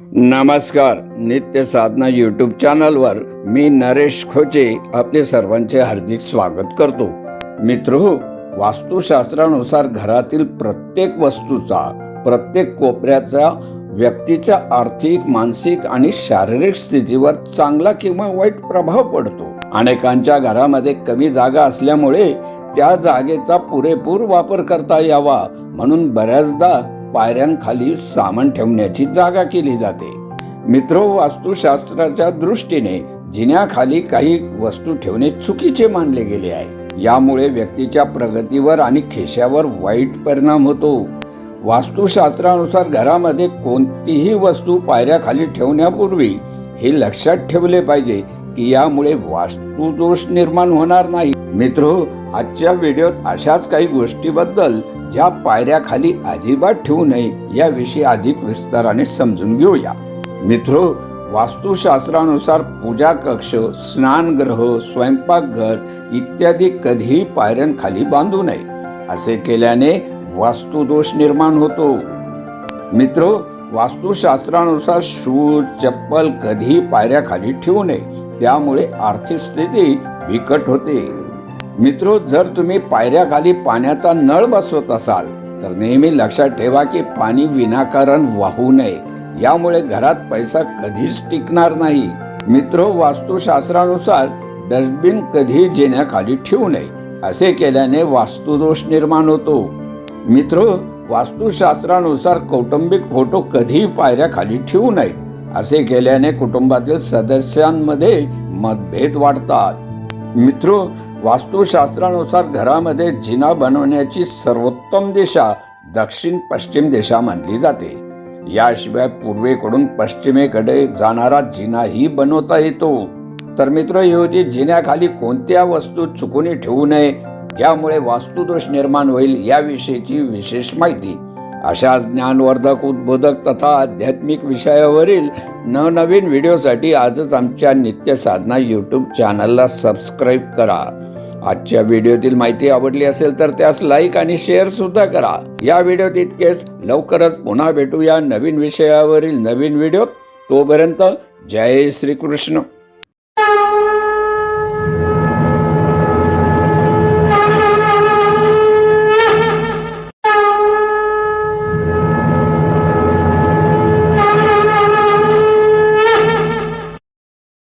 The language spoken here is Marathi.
नमस्कार नित्य साधना यूट्यूब चॅनलवर मी नरेश खोचे आपले सर्वांचे हार्दिक स्वागत करतो. मित्र वास्तुशास्त्रानुसार घरातील प्रत्येक वस्तूचा प्रत्येक कोपऱ्याचा व्यक्तीच्या आर्थिक मानसिक आणि शारीरिक स्थितीवर चांगला किंवा वाईट प्रभाव पडतो. अनेकांच्या घरामध्ये कमी जागा असल्यामुळे त्या जागेचा पुरेपूर वापर करता यावा म्हणून बऱ्याचदा पायऱ्यांखाली सामान ठेवण्याची जागा केली जाते. मित्र हो, वास्तुशास्त्राच्या दृष्टीने जिन्याखाली काही वस्तू ठेवणे चुकीचे मानले गेले आहे. यामुळे व्यक्तीच्या प्रगतीवर आणि खिशावर वाईट परिणाम होतो. वास्तुशास्त्रानुसार घरामध्ये कोणतीही वस्तू पायऱ्याखाली ठेवण्यापूर्वी हे लक्षात ठेवले पाहिजे की यामुळे वास्तुदोष निर्माण होणार नाही. मित्र आजच्या व्हिडिओत अशाच काही गोष्टीबद्दल ज्या पायऱ्याखाली अजिबात ठेवू नये याविषयी अधिक विस्ताराने समजून घेऊया. मित्रो वास्तुशास्त्रानुसार पूजा कक्ष स्नानगृह स्वयंपाकघर इत्यादी कधीही पायऱ्यांखाली बांधू नये. असे केल्याने वास्तुदोष निर्माण होतो. मित्र वास्तुशास्त्रानुसार शूज चप्पल कधीही पायऱ्याखाली ठेवू नये. त्यामुळे आर्थिक स्थिती बिकट होते. मित्रो जर तुम्ही पायऱ्याखाली पाण्याचा नळ बसवत असाल तर नेहमी लक्षात ठेवा की पाणी विनाकारण वाहू नये. यामुळे घरात पैसा कधीच टिकणार नाही. मित्रो वास्तुशास्त्रानुसार डस्टबिन कधी जेण्याखाली ठेवू नये असे केल्याने वास्तुदोष निर्माण होतो. मित्र वास्तुशास्त्रानुसार कौटुंबिक फोटो कधीही पायऱ्याखाली ठेवू नयेत असे केल्याने कुटुंबातील सदस्यांमध्ये मतभेद वाढतात. मित्र वास्तुशास्त्रानुसार घरामध्ये जिना बनवण्याची सर्वोत्तम दिशा दक्षिण पश्चिम दिशा मानली जाते. याशिवाय पूर्वेकडून पश्चिमेकडे जाणारा जिनाही बनवता येतो तर मित्र ही होती जिन्याखाली कोणत्या वस्तू चुकून ठेवू नये ज्यामुळे वास्तुदोष निर्माण होईल याविषयीची विशेष माहिती. अशा ज्ञानवर्धक उद्बोधक तथा आध्यात्मिक विषयावरील नवनवीन व्हिडिओसाठी आजच आमच्या नित्य साधना यूट्यूब चॅनलला सबस्क्राईब करा. आजच्या व्हिडिओतील माहिती आवडली असेल तर त्यास लाईक आणि शेअर सुद्धा करा. या व्हिडिओत इतकेच. लवकरच पुन्हा भेटूया नवीन विषयावरील नवीन व्हिडिओ तोपर्यंत जय श्रीकृष्ण.